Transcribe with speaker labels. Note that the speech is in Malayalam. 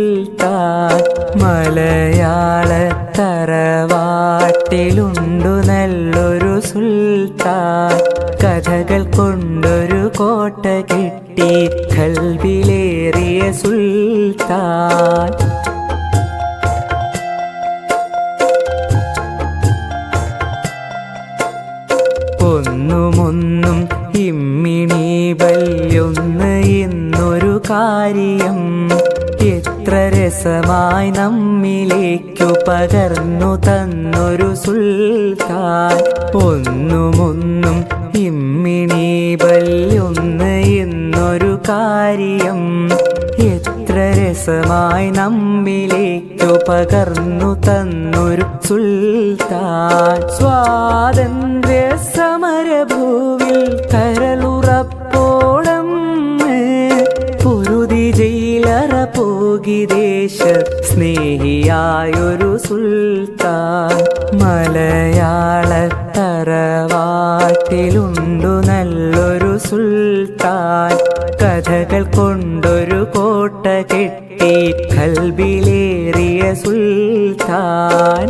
Speaker 1: സുൽത്താൻ മലയാള തറവാട്ടിലുണ്ടു നല്ലൊരു സുൽത്താൻ കഥകൾ കൊണ്ടൊരു കോട്ട കിട്ടി കൽവിലേറിയ സുൽത്താൻ ഒന്നുമൊന്നും ഇമ്മിണി വല്യൊന്ന് ഇന്നൊരു കാര്യം. എത്ര രസമായി നമ്മിലേക്കു പകർന്നു തന്നൊരു സുൽത്താൻ. ഒന്നുമൊന്നും ഇമ്മിണി ബല്യൊന്ന് എന്നൊരു കാര്യം. എത്ര രസമായി നമ്മിലേക്കു പകർന്നു തന്നൊരു സുൽത്താൻ. സ്വാതന്ത്ര്യ സമരഭൂവിൽ കരളുറപ്പോടം പൊരുതി ജയിലറ പോകി സ്നേഹിയായൊരു സുൽത്താൻ മലയാള തറവാട്ടിലുണ്ടു നല്ലൊരു സുൽത്താൻ. കഥകൾ കൊണ്ടൊരു കോട്ട കെട്ടി കൽബിലേറിയ സുൽത്താൻ.